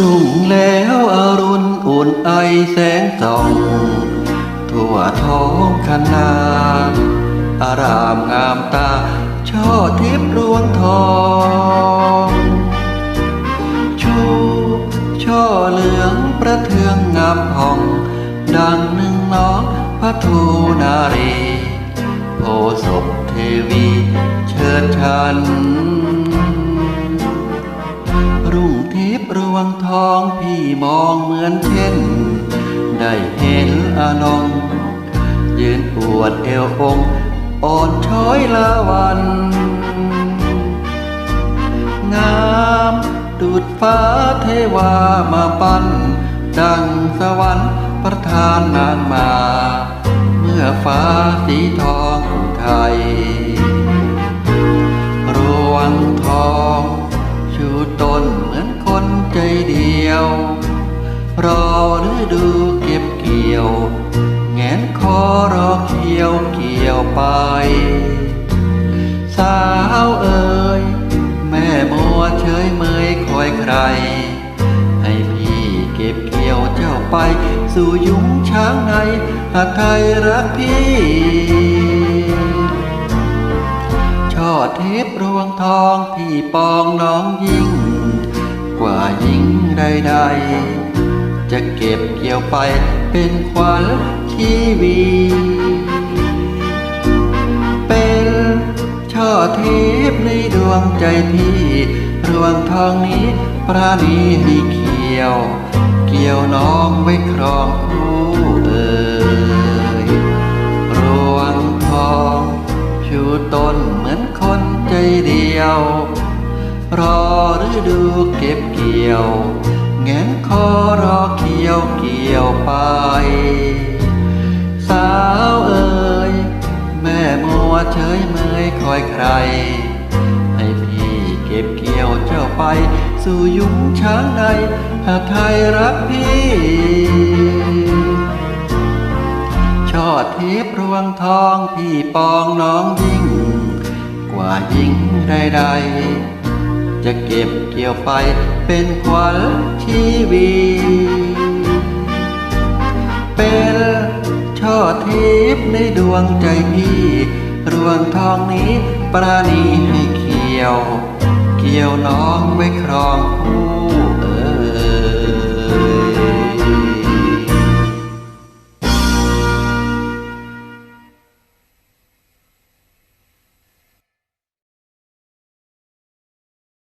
รุ่งแล้วอรุณอุ่นไอแสงส่อง ทั่วท้องคณาอารามงามตา ช่อทิพย์รวงทอง ชูช่อเหลืองประเทืองงามผ่อง ดังหนึ่งน้องพระทูนารีโพศพเทวีเชิดชัน พย์รวงทองพี่มองเหมือนเช่น ได้เห็นอานงยืนปวดเอวองอ่อนช้อยละวัน งามดุดฟ้าเทวามาปั้น ดังสวรรค์ประทานนางมา เมื่อฟ้าสีทอง ต้นเหมือนคนใจเดียว รอฤดูเก็บเกี่ยว แงนคอรอเขียวเกี่ยวไป สาวเอ่ยแม่มัวเฉยเมยคอยใคร ให้พี่เก็บเกี่ยวเจ้าไป สู่ยุ้งช้างในหาไทยรักพี่ ทองพี่ปองน้องยิ่ง กว่ายิ่งใดๆ จะเก็บเกี่ยวไปเป็นขวัญชีวีเป็นช่อเทพในดวงใจพี่รวงทองนี้ปราณีให้เขียว เกี่ยวน้องไว้ครองคู่ ฤดูเก็บเกี่ยวแงนคอรอเกี่ยวเกี่ยวไป สาวเอ่ยแม่มัวเฉยเมยคอยใคร ให้พี่เก็บเกี่ยวเจ้าไป สู่ยุ้งช้างในหาไทยรักพี่ช่อทิพย์รวงทองพี่ปองน้องยิ่ง กว่ายิ่งใดๆ จะเก็บเกี่ยวไปเป็นขวัญชีวีเป็นช่อทิพย์ในดวงใจพี่รวงทองนี้ปราณีให้เกี่ยว เกี่ยวน้องไว้ครองคู่